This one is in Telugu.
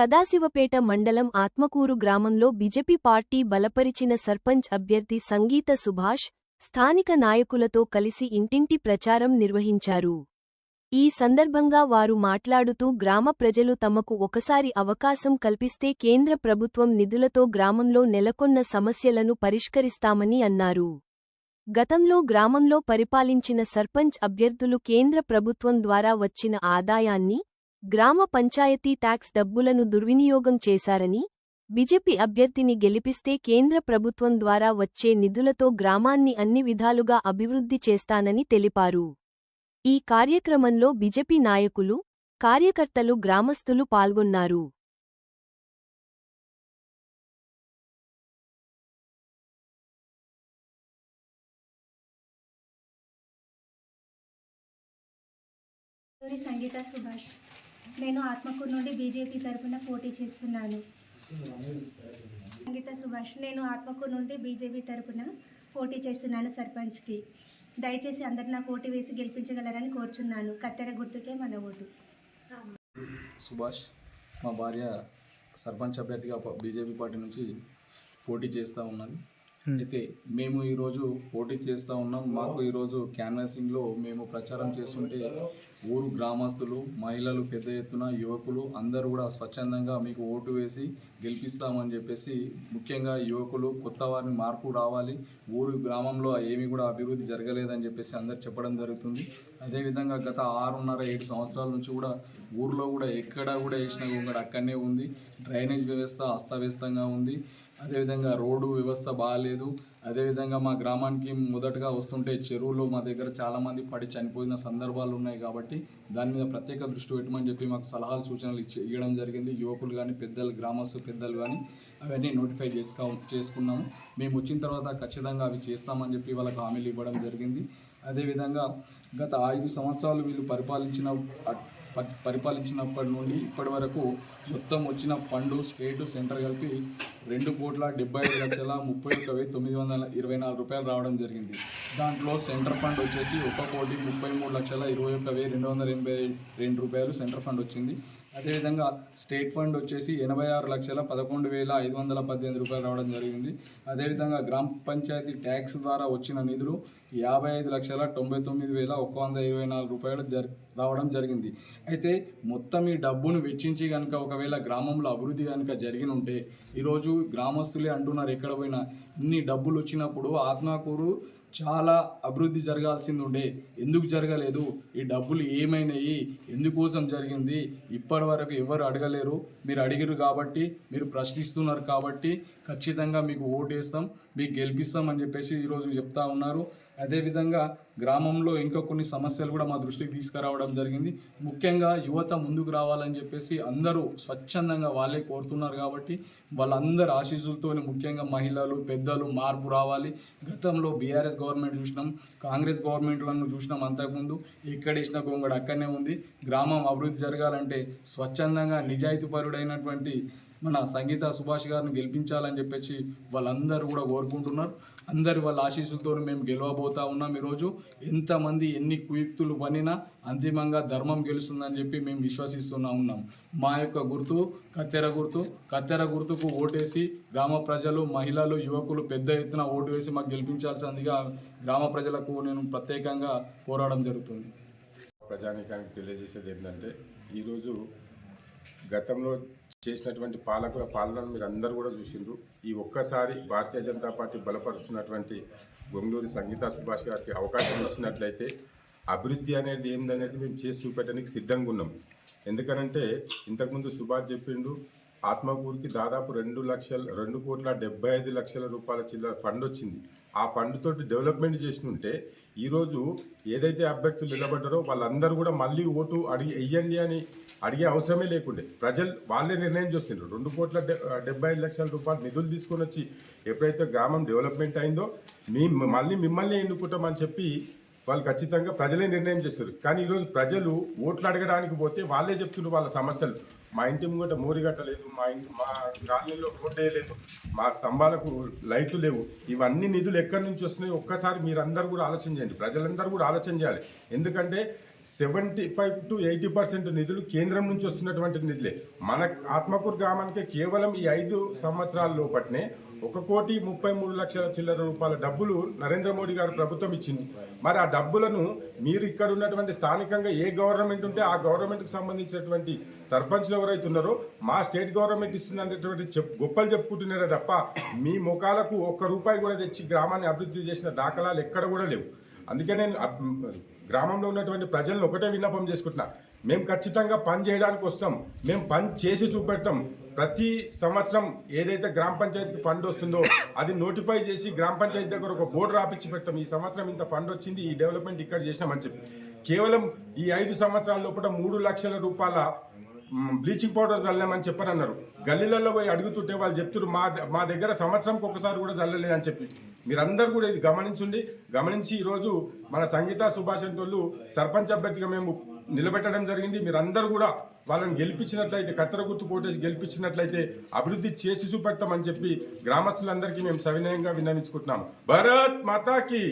సదాశివపేట మండలం ఆత్మకూరు గ్రామంలో బిజెపి పార్టీ బలపరిచిన సర్పంచ్ అభ్యర్థి సంగీత సుభాష్ స్థానిక నాయకులతో కలిసి ఇంటింటి ప్రచారం నిర్వహించారు. ఈ సందర్భంగా వారు మాట్లాడుతూ గ్రామ ప్రజలు తమకు ఒకసారి అవకాశం కల్పిస్తే కేంద్ర ప్రభుత్వం నిధులతో గ్రామంలో నెలకొన్న సమస్యలను పరిష్కరిస్తామని అన్నారు. గతంలో గ్రామంలో పరిపాలించిన సర్పంచ్ అభ్యర్థులు కేంద్ర ప్రభుత్వం ద్వారా వచ్చిన ఆదాయాన్ని గ్రామ పంచాయతీ ట్యాక్స్ డబ్బులను దుర్వినియోగం చేశారని బిజెపి అభ్యర్థిని గెలిపిస్తే కేంద్ర ప్రభుత్వం ద్వారా వచ్చే నిధులతో గ్రామాన్ని అన్ని విధాలుగా అభివృద్ధి చేస్తానని తెలిపారు. ఈ కార్యక్రమంలో బిజెపి నాయకులు కార్యకర్తలు గ్రామస్తులు పాల్గొన్నారు. సంగీత సుభాష్. నేను ఆత్మకూరు నుండి బీజేపీ తరఫున పోటీ చేస్తున్నాను. సంగీత సుభాష్ నేను ఆత్మకూరు నుండి బీజేపీ తరపున పోటీ చేస్తున్నాను సర్పంచ్కి. దయచేసి అందరు నా పోటీ వేసి గెలిపించగలరని కోరుచున్నాను. కత్తెర గుర్తుకే మన ఓటు. సుభాష్ మా భార్య సర్పంచ్ అభ్యర్థిగా బీజేపీ పార్టీ నుంచి పోటీ చేస్తూ ఉన్నది. Hmm. అయితే మేము ఈరోజు పోటీ చేస్తూ ఉన్నాం. మాకు ఈరోజు క్యాన్వాసింగ్లో మేము ప్రచారం చేస్తుంటే ఊరు గ్రామస్తులు మహిళలు పెద్ద ఎత్తున యువకులు అందరూ కూడా స్వచ్ఛందంగా మీకు ఓటు వేసి గెలిపిస్తామని చెప్పేసి ముఖ్యంగా యువకులు కొత్త వారిని మార్పు రావాలి ఊరు గ్రామంలో ఏమీ కూడా అభివృద్ధి జరగలేదని చెప్పేసి అందరు చెప్పడం జరుగుతుంది. అదేవిధంగా గత ఆరున్నర ఏడు సంవత్సరాల నుంచి కూడా ఊర్లో కూడా ఎక్కడ కూడా వేసిన గొంగడ అక్కడనే ఉంది. డ్రైనేజ్ వ్యవస్థ అస్తవ్యస్తంగా ఉంది. అదేవిధంగా రోడ్డు వ్యవస్థ బాగాలేదు అదేవిధంగా మా గ్రామానికి మొదటగా వస్తుంటే చెరువులో మా దగ్గర చాలామంది పడి చనిపోయిన సందర్భాలు ఉన్నాయి కాబట్టి దాని మీద ప్రత్యేక దృష్టి పెట్టమని చెప్పి మాకు సలహాలు సూచనలు ఇచ్చి ఇవ్వడం జరిగింది. యువకులు కానీ పెద్దలు గ్రామస్తు పెద్దలు కానీ అవన్నీ నోటిఫై చేసుకో చేసుకున్నాము. మేము వచ్చిన తర్వాత ఖచ్చితంగా అవి చేస్తామని చెప్పి వాళ్ళకి హామీలు ఇవ్వడం జరిగింది. అదేవిధంగా గత ఐదు సంవత్సరాలు వీళ్ళు పరిపాలించిన పరిపాలించినప్పటి నుండి ఇప్పటి వరకు మొత్తం వచ్చిన ఫండ్ స్టేట్ సెంటర్ కలిపి రెండు కోట్ల డెబ్బై ఐదు లక్షల ముప్పై ఒక్క వెయ్యి తొమ్మిది వందల ఇరవై నాలుగు రూపాయలు రావడం జరిగింది. దాంట్లో సెంటర్ ఫండ్ వచ్చేసి ఒక కోటి ముప్పై మూడు లక్షల ఇరవై ఒక్క వెయ్యి రెండు వందల ఎనభై రెండు రూపాయలు సెంటర్ ఫండ్ వచ్చింది. అదేవిధంగా స్టేట్ ఫండ్ వచ్చేసి ఎనభై ఆరు లక్షల పదకొండు వేల ఐదు వందల పద్దెనిమిది రూపాయలు రావడం జరిగింది. అదేవిధంగా గ్రామ పంచాయతీ ట్యాక్స్ ద్వారా వచ్చిన నిధులు యాభై ఐదు లక్షల తొంభై తొమ్మిది వేల ఒక వంద ఇరవై నాలుగు రూపాయలు జరి రావడం జరిగింది. అయితే మొత్తం ఈ డబ్బును వెచ్చించి కనుక ఒకవేళ గ్రామంలో అభివృద్ధి కనుక జరిగిన ఉంటే ఈరోజు గ్రామస్తులే అంటున్నారు ఎక్కడ పోయినా. ఇన్ని డబ్బులు వచ్చినప్పుడు ఆత్మకూరు చాలా అభివృద్ధి జరగాల్సింది ఉండే. ఎందుకు జరగలేదు? ఈ డబ్బులు ఏమైనాయి? ఎందుకోసం జరిగింది? ఇప్పటి వరకు ఎవరు అడగలేరు. మీరు అడిగారు కాబట్టి మీరు ప్రశ్నిస్తున్నారు కాబట్టి ఖచ్చితంగా మీకు ఓటేస్తాం మీకు గెలిపిస్తాం అని చెప్పేసి ఈరోజు చెప్తా ఉన్నారు. అదేవిధంగా గ్రామంలో ఇంకా కొన్ని సమస్యలు కూడా మా దృష్టికి తీసుకురావడం జరిగింది. ముఖ్యంగా యువత ముందుకు రావాలని చెప్పేసి అందరూ స్వచ్ఛందంగా వాళ్ళే కోరుతున్నారు కాబట్టి వాళ్ళందరి ఆశీస్సులతో ముఖ్యంగా మహిళలు పెద్దలు మార్పు రావాలి. గతంలో బీఆర్ఎస్ గవర్నమెంట్ చూసినాం కాంగ్రెస్ గవర్నమెంట్లను చూసినాం అంతకుముందు. ఎక్కడ ఇచ్చిన గొంగడు అక్కడనే ఉంది. గ్రామం అభివృద్ధి జరగాలంటే స్వచ్ఛందంగా నిజాయితీపరుడైనటువంటి మన సంగీత సుభాష్ గారిని గెలిపించాలని చెప్పేసి వాళ్ళందరూ కూడా కోరుకుంటున్నారు. అందరి వాళ్ళ ఆశీస్సులతో మేము గెలవబోతా ఉన్నాం ఈరోజు. ఎంతమంది ఎన్ని కుయుక్తులు పనినా అంతిమంగా ధర్మం గెలుస్తుందని చెప్పి మేము విశ్వసిస్తున్నా ఉన్నాం. మా యొక్క గుర్తు కత్తెర గుర్తు. కత్తెర గుర్తుకు ఓటేసి గ్రామ ప్రజలు మహిళలు యువకులు పెద్ద ఎత్తున ఓటు వేసి మాకు గెలిపించాల్సిందిగా గ్రామ ప్రజలకు నేను ప్రత్యేకంగా పోరాడడం జరుగుతుంది. ప్రజానికానికి తెలియజేసేది ఏంటంటే ఈరోజు గతంలో చేసినటువంటి పాలకుల పాలనను మీరు అందరూ కూడా చూసిండ్రు. ఈ ఒక్కసారి భారతీయ జనతా పార్టీ బలపరుస్తున్నటువంటి గొంగళూరు సంగీత సుభాష్ గారికి అవకాశం ఇచ్చినట్లయితే అభివృద్ధి అనేది ఏందనేది మేము చేసి చూపెట్టడానికి సిద్ధంగా ఉన్నాం. ఎందుకనంటే ఇంతకుముందు సుభాష్ చెప్పిండు ఆత్మకూరుకి దాదాపు రెండు లక్షల రెండు కోట్ల డెబ్బై ఐదు లక్షల రూపాయల చిల్లర ఫండ్ వచ్చింది. ఆ ఫండ్ తోటి డెవలప్మెంట్ చేసి ఉంటే ఈరోజు ఏదైతే అభ్యర్థులు నిలబడ్డారో వాళ్ళందరూ కూడా మళ్ళీ ఓటు అడిగి వెయ్యండి అని అడిగే అవసరమే లేకుండే. ప్రజలు వాళ్ళే నిర్ణయం చేస్తుండ్రు. రెండు కోట్ల డె- డెబ్బై ఐదు లక్షల రూపాయలు నిధులు తీసుకొని వచ్చి ఎప్పుడైతే గ్రామం డెవలప్మెంట్ అయిందో మీ మళ్ళీ మిమ్మల్ని ఎన్నుకుంటామని చెప్పి వాళ్ళు ఖచ్చితంగా ప్రజలే నిర్ణయం చేస్తారు కానీ ఈరోజు ప్రజలు ఓట్లు అడగడానికి పోతే వాళ్ళే చెప్తున్నారు వాళ్ళ సమస్యలు. మా ఇంటి ముంగట మోరిగట్ట లేదు మా ఇంటి మా కాలనీలో రోడ్డు వేయలేదు మా స్తంభాలకు లైట్లు లేవు. ఇవన్నీ నిధులు ఎక్కడి నుంచి వస్తున్నాయి ఒక్కసారి మీరందరూ కూడా ఆలోచన చేయండి. ప్రజలందరూ కూడా ఆలోచన చేయాలి. ఎందుకంటే seventy five to eighty percent నిధులు కేంద్రం నుంచి వస్తున్నటువంటి నిధులే. మన ఆత్మకూరు గ్రామానికి కేవలం ఈ ఐదు సంవత్సరాల లోపట్నే ఒక కోటి ముప్పై మూడు లక్షల చిల్లర రూపాయల డబ్బులు నరేంద్ర మోడీ గారు ప్రభుత్వం ఇచ్చింది. మరి ఆ డబ్బులను మీరు ఇక్కడ ఉన్నటువంటి స్థానికంగా ఏ గవర్నమెంట్ ఉంటే ఆ గవర్నమెంట్కి సంబంధించినటువంటి సర్పంచ్లు ఎవరైతే ఉన్నారో మా స్టేట్ గవర్నమెంట్ ఇస్తుందనేటువంటి చెప్ గొప్పలు చెప్పుకుంటున్నారే తప్ప మీ ముఖాలకు ఒక్క రూపాయి కూడా తెచ్చి గ్రామాన్ని అభివృద్ధి చేసిన దాఖలాలు ఎక్కడ కూడా లేవు. అందుకే నేను గ్రామంలో ఉన్నటువంటి ప్రజలను ఒకటే విన్నపం చేసుకుంటున్నా. మేము ఖచ్చితంగా పని చేయడానికి వస్తాం. మేము పని చేసి చూపెడతాం. ప్రతి సంవత్సరం ఏదైతే గ్రామ పంచాయతీకి ఫండ్ వస్తుందో అది నోటిఫై చేసి గ్రామ పంచాయతీ దగ్గర ఒక బోర్డు రాపించి పెడతాం. ఈ సంవత్సరం ఇంత ఫండ్ వచ్చింది ఈ డెవలప్మెంట్ ఇక్కడ చేసామని చెప్పి. కేవలం ఈ ఐదు సంవత్సరాల లోపల మూడు లక్షల రూపాయల బ్లీచింగ్ పౌడర్ చల్లామని చెప్పని అన్నారు గల్లీలలో పోయి అడుగుతుంటే వాళ్ళు చెప్తున్నారు మా ద- మా దగ్గర సంవత్సరంకి ఒకసారి కూడా చల్లలేదు అని చెప్పి. మీరందరూ కూడా ఇది గమనించండి. గమనించి ఈరోజు మన సంగీత సుభాష్ వాళ్ళు సర్పంచ్ అభ్యర్థిగా మేము నిలబెట్టడం జరిగింది. మీరందరూ కూడా వాళ్ళని గెలిపించినట్లయితే కత్తెర గుర్తు పోటేసి గెలిపించినట్లయితే అభివృద్ధి చేసి చూపెడతామని చెప్పి గ్రామస్తులందరికీ మేము సవినయంగా విన్నవించుకుంటున్నాం భరత్ మాతాకి!